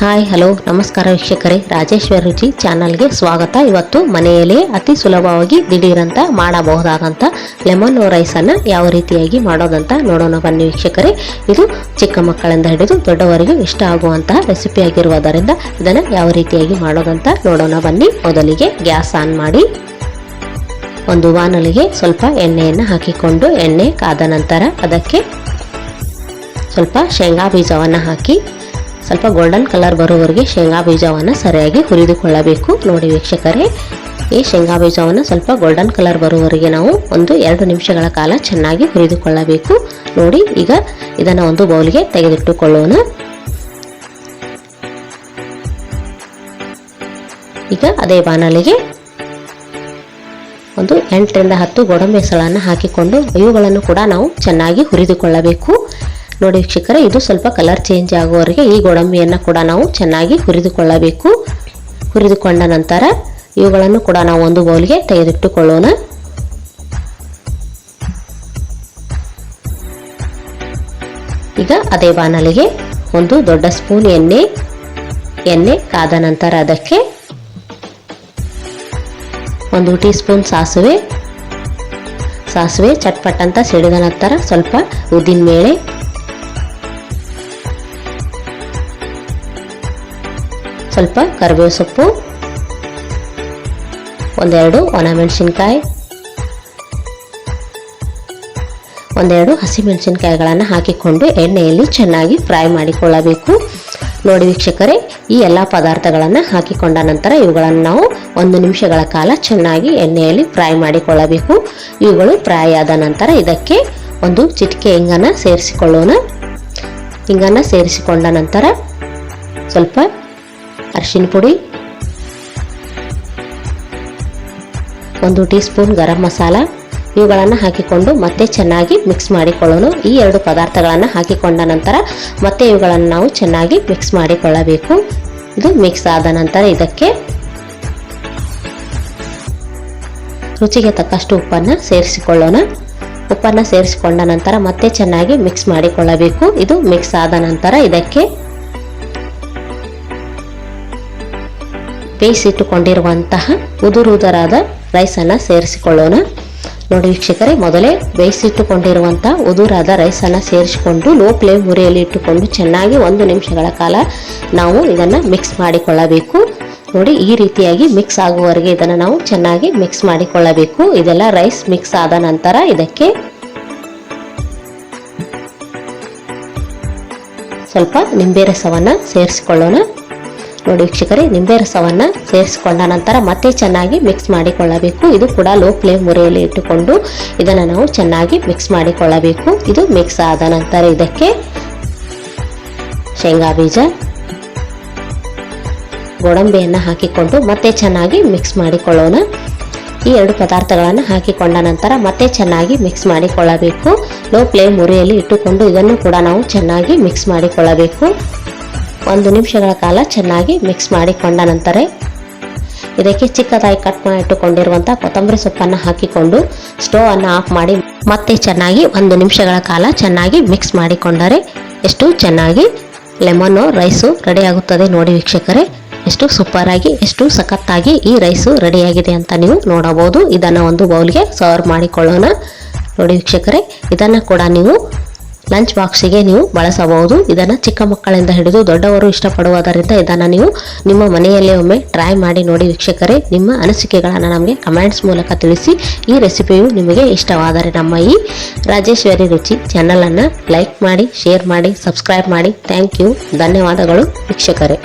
Hi hello ನಮಸ್ಕಾರ ವೀಕ್ಷಕರೇ. ರಾಜೇಶ್ವರ ರುಚಿ ಚಾನಲ್ಗೆ ಸ್ವಾಗತ. ಇವತ್ತು ಮನೆಯಲ್ಲೇ ಅತಿ ಸುಲಭವಾಗಿ ದಿಢೀರಂತ ಮಾಡಬಹುದಾದಂಥ ಲೆಮನ್ ರೈಸನ್ನು ಯಾವ ರೀತಿಯಾಗಿ ಮಾಡೋದಂತ ನೋಡೋಣ. ಬನ್ನಿ ವೀಕ್ಷಕರೇ. ಇದು ಚಿಕ್ಕ ಮಕ್ಕಳಿಂದ ಹಿಡಿದು ದೊಡ್ಡವರಿಗೂ ಇಷ್ಟ ಆಗುವಂತಹ ರೆಸಿಪಿ ಆಗಿರುವುದರಿಂದ ಇದನ್ನು ಯಾವ ರೀತಿಯಾಗಿ ಮಾಡೋದಂತ ನೋಡೋಣ. ಬನ್ನಿ, ಮೊದಲಿಗೆ ಗ್ಯಾಸ್ ಆನ್ ಮಾಡಿ. ಒಂದು ವಾನಲಿಗೆ ಸ್ವಲ್ಪ ಎಣ್ಣೆಯನ್ನು ಹಾಕಿಕೊಂಡು ಎಣ್ಣೆ ಕಾದ ನಂತರ ಅದಕ್ಕೆ ಸ್ವಲ್ಪ ಶೇಂಗಾ ಬೀಜವನ್ನು ಹಾಕಿ. ಸ್ವಲ್ಪ ಗೋಲ್ಡನ್ ಕಲರ್ ಬರೋವರೆಗೆ ಶೇಂಗಾ ಬೀಜವನ್ನು ಸರಿಯಾಗಿ ಹುರಿದುಕೊಳ್ಳಬೇಕು. ನೋಡಿ ವೀಕ್ಷಕರೇ, ಈ ಶೇಂಗಾ ಬೀಜವನ್ನು ಸ್ವಲ್ಪ ಗೋಲ್ಡನ್ ಕಲರ್ ಬರುವವರೆಗೆ ನಾವು ಒಂದು ಎರಡು ನಿಮಿಷಗಳ ಕಾಲ ಚೆನ್ನಾಗಿ ಹುರಿದುಕೊಳ್ಳಬೇಕು. ನೋಡಿ, ಈಗ ಇದನ್ನು ಒಂದು ಬೌಲ್ಗೆ ತೆಗೆದಿಟ್ಟುಕೊಳ್ಳೋಣ. ಈಗ ಅದೇ ಬಾನಲಿಗೆ ಒಂದು ಎಂಟರಿಂದ ಹತ್ತು ಗೋಡಂಬಿ ಹೆಸಳನ್ನು ಹಾಕಿಕೊಂಡು ಇವುಗಳನ್ನು ಕೂಡ ನಾವು ಚೆನ್ನಾಗಿ ಹುರಿದುಕೊಳ್ಳಬೇಕು. ನೋಡಿ ವೀಕ್ಷಕರೇ, ಇದು ಸ್ವಲ್ಪ ಕಲರ್ ಚೇಂಜ್ ಆಗುವವರೆಗೆ ಈ ಗೋಡಂಬಿಯನ್ನು ಕೂಡ ನಾವು ಚೆನ್ನಾಗಿ ಹುರಿದುಕೊಳ್ಳಬೇಕು. ಹುರಿದುಕೊಂಡ ನಂತರ ಇವುಗಳನ್ನು ಕೂಡ ನಾವು ಒಂದು ಬೌಲ್ಗೆ ತೆಗೆದಿಟ್ಟುಕೊಳ್ಳೋಣ. ಈಗ ಅದೇ ಬಾಣಲಿಗೆ ಒಂದು ದೊಡ್ಡ ಸ್ಪೂನ್ ಎಣ್ಣೆ ಎಣ್ಣೆ ಕಾದ ನಂತರ ಅದಕ್ಕೆ ಒಂದು ಟೀ ಸ್ಪೂನ್ ಸಾಸಿವೆ ಸಾಸಿವೆ ಚಟ್ಪಟ್ ಅಂತ ಸಿಡಿದ ನಂತರ ಸ್ವಲ್ಪ ಉದ್ದಿನ ಬೇಳೆ ಸ್ವಲ್ಪ ಕರಿಬೇವು ಸೊಪ್ಪು, ಒಂದೆರಡು ಒಣಮೆಣಸಿನ್ಕಾಯಿ, ಒಂದೆರಡು ಹಸಿಮೆಣಸಿನ್ಕಾಯಿಗಳನ್ನು ಹಾಕಿಕೊಂಡು ಎಣ್ಣೆಯಲ್ಲಿ ಚೆನ್ನಾಗಿ ಫ್ರೈ ಮಾಡಿಕೊಳ್ಳಬೇಕು. ನೋಡಿ ವೀಕ್ಷಕರೇ, ಈ ಎಲ್ಲ ಪದಾರ್ಥಗಳನ್ನು ಹಾಕಿಕೊಂಡ ನಂತರ ಇವುಗಳನ್ನು ನಾವು ಒಂದು ನಿಮಿಷಗಳ ಕಾಲ ಚೆನ್ನಾಗಿ ಎಣ್ಣೆಯಲ್ಲಿ ಫ್ರೈ ಮಾಡಿಕೊಳ್ಳಬೇಕು. ಇವುಗಳು ಫ್ರೈ ಆದ ನಂತರ ಇದಕ್ಕೆ ಒಂದು ಚಿಟಿಕೆ ಹಿಂಗನ್ನು ಸೇರಿಸಿಕೊಳ್ಳೋಣ. ಹಿಂಗನ್ನು ಸೇರಿಸಿಕೊಂಡ ನಂತರ ಸ್ವಲ್ಪ ಅರಿಶಿನ ಪುಡಿ, ಒಂದು ಟೀ ಸ್ಪೂನ್ ಗರಂ ಮಸಾಲ, ಇವುಗಳನ್ನು ಹಾಕಿಕೊಂಡು ಮತ್ತೆ ಚೆನ್ನಾಗಿ ಮಿಕ್ಸ್ ಮಾಡಿಕೊಳ್ಳೋಣ. ಈ ಎರಡು ಪದಾರ್ಥಗಳನ್ನು ಹಾಕಿಕೊಂಡ ನಂತರ ಮತ್ತೆ ಇವುಗಳನ್ನು ನಾವು ಚೆನ್ನಾಗಿ ಮಿಕ್ಸ್ ಮಾಡಿಕೊಳ್ಳಬೇಕು. ಇದು ಮಿಕ್ಸ್ ಆದ ನಂತರ ಇದಕ್ಕೆ ರುಚಿಗೆ ತಕ್ಕಷ್ಟು ಉಪ್ಪನ್ನು ಸೇರಿಸಿಕೊಳ್ಳೋಣ. ಉಪ್ಪನ್ನು ಸೇರಿಸಿಕೊಂಡ ನಂತರ ಮತ್ತೆ ಚೆನ್ನಾಗಿ ಮಿಕ್ಸ್ ಮಾಡಿಕೊಳ್ಳಬೇಕು. ಇದು ಮಿಕ್ಸ್ ಆದ ನಂತರ ಇದಕ್ಕೆ ಬೇಯಿಸಿಟ್ಟುಕೊಂಡಿರುವಂತಹ ಉದುರುದರಾದ ರೈಸನ್ನು ಸೇರಿಸಿಕೊಳ್ಳೋಣ. ನೋಡಿ ವೀಕ್ಷಕರೇ, ಮೊದಲೇ ಬೇಯಿಸಿಟ್ಟುಕೊಂಡಿರುವಂಥ ಉದುರಾದ ರೈಸನ್ನು ಸೇರಿಸಿಕೊಂಡು ಲೋ ಫ್ಲೇಮ್ ಉರಿಯಲ್ಲಿ ಇಟ್ಟುಕೊಂಡು ಚೆನ್ನಾಗಿ ಒಂದು ನಿಮಿಷಗಳ ಕಾಲ ನಾವು ಇದನ್ನು ಮಿಕ್ಸ್ ಮಾಡಿಕೊಳ್ಳಬೇಕು. ನೋಡಿ, ಈ ರೀತಿಯಾಗಿ ಮಿಕ್ಸ್ ಆಗುವವರೆಗೆ ಇದನ್ನು ನಾವು ಚೆನ್ನಾಗಿ ಮಿಕ್ಸ್ ಮಾಡಿಕೊಳ್ಳಬೇಕು. ಇದೆಲ್ಲ ರೈಸ್ ಮಿಕ್ಸ್ ಆದ ನಂತರ ಇದಕ್ಕೆ ಸ್ವಲ್ಪ ನಿಂಬೆ ರಸವನ್ನು ಸೇರಿಸಿಕೊಳ್ಳೋಣ. ನೋಡಿ ನಿಂಬೆ ರಸವನ್ನು ಸೇರಿಸಿಕೊಂಡ ನಂತರ ಮತ್ತೆ ಚೆನ್ನಾಗಿ ಮಿಕ್ಸ್ ಮಾಡಿಕೊಳ್ಳಬೇಕು. ಇದು ಕೂಡ ಲೋ ಫ್ಲೇಮ್ ಮುರಿಯಲ್ಲಿ ಇಟ್ಟುಕೊಂಡು ಇದನ್ನು ನಾವು ಚೆನ್ನಾಗಿ ಮಿಕ್ಸ್ ಮಾಡಿಕೊಳ್ಳಬೇಕು. ಇದು ಮಿಕ್ಸ್ ಆದ ನಂತರ ಇದಕ್ಕೆ ಶೇಂಗಾ ಬೀಜ, ಗೋಡಂಬಿಯನ್ನು ಹಾಕಿಕೊಂಡು ಮತ್ತೆ ಚೆನ್ನಾಗಿ ಮಿಕ್ಸ್ ಮಾಡಿಕೊಳ್ಳೋಣ. ಈ ಎರಡು ಪದಾರ್ಥಗಳನ್ನು ಹಾಕಿಕೊಂಡ ನಂತರ ಮತ್ತೆ ಚೆನ್ನಾಗಿ ಮಿಕ್ಸ್ ಮಾಡಿಕೊಳ್ಳಬೇಕು. ಲೋ ಫ್ಲೇಮ್ ಮುರಿಯಲ್ಲಿ ಇಟ್ಟುಕೊಂಡು ಇದನ್ನು ಕೂಡ ನಾವು ಚೆನ್ನಾಗಿ ಮಿಕ್ಸ್ ಮಾಡಿಕೊಳ್ಳಬೇಕು. ಒಂದು ನಿಮಿಷಗಳ ಕಾಲ ಚೆನ್ನಾಗಿ ಮಿಕ್ಸ್ ಮಾಡಿಕೊಂಡ ನಂತರ ಇದಕ್ಕೆ ಚಿಕ್ಕದಾಗಿ ಕಟ್ ಮಾಡಿ ಇಟ್ಟುಕೊಂಡಿರುವಂಥ ಕೊತ್ತಂಬರಿ ಸೊಪ್ಪನ್ನು ಹಾಕಿಕೊಂಡು ಸ್ಟೋವ್ ಅನ್ನು ಆಫ್ ಮಾಡಿ ಮತ್ತೆ ಚೆನ್ನಾಗಿ ಒಂದು ನಿಮಿಷಗಳ ಕಾಲ ಚೆನ್ನಾಗಿ ಮಿಕ್ಸ್ ಮಾಡಿಕೊಂಡರೆ ಎಷ್ಟು ಚೆನ್ನಾಗಿ ಲೆಮನ್ನು ರೈಸು ರೆಡಿಯಾಗುತ್ತದೆ ನೋಡಿ ವೀಕ್ಷಕರೇ. ಎಷ್ಟು ಸೂಪರಾಗಿ ಎಷ್ಟು ಸಖತ್ತಾಗಿ ಈ ರೈಸು ರೆಡಿಯಾಗಿದೆ ಅಂತ ನೀವು ನೋಡಬಹುದು. ಇದನ್ನು ಒಂದು ಬೌಲ್ಗೆ ಸರ್ವ್ ಮಾಡಿಕೊಳ್ಳೋಣ. ನೋಡಿ ವೀಕ್ಷಕರೇ, ಇದನ್ನು ಕೂಡ ನೀವು ಲಂಚ್ ಬಾಕ್ಸಿಗೆ ನೀವು ಬಳಸಬಹುದು. ಇದನ್ನು ಚಿಕ್ಕ ಮಕ್ಕಳಿಂದ ಹಿಡಿದು ದೊಡ್ಡವರು ಇಷ್ಟಪಡುವುದರಿಂದ ಇದನ್ನು ನೀವು ನಿಮ್ಮ ಮನೆಯಲ್ಲೇ ಒಮ್ಮೆ ಟ್ರೈ ಮಾಡಿ ನೋಡಿ ವೀಕ್ಷಕರೇ, ನಿಮ್ಮ ಅನಿಸಿಕೆಗಳನ್ನು ನಮಗೆ ಕಮೆಂಟ್ಸ್ ಮೂಲಕ ತಿಳಿಸಿ, ಈ ರೆಸಿಪಿಯು ನಿಮಗೆ ಇಷ್ಟವಾದರೆ ನಮ್ಮ ಈ ರಾಜೇಶ್ವರಿ ರುಚಿ ಚಾನಲನ್ನು ಲೈಕ್ ಮಾಡಿ ಶೇರ್ ಮಾಡಿ ಸಬ್ಸ್ಕ್ರೈಬ್ ಮಾಡಿ. ಥ್ಯಾಂಕ್ ಯು ಧನ್ಯವಾದಗಳು ವೀಕ್ಷಕರೇ.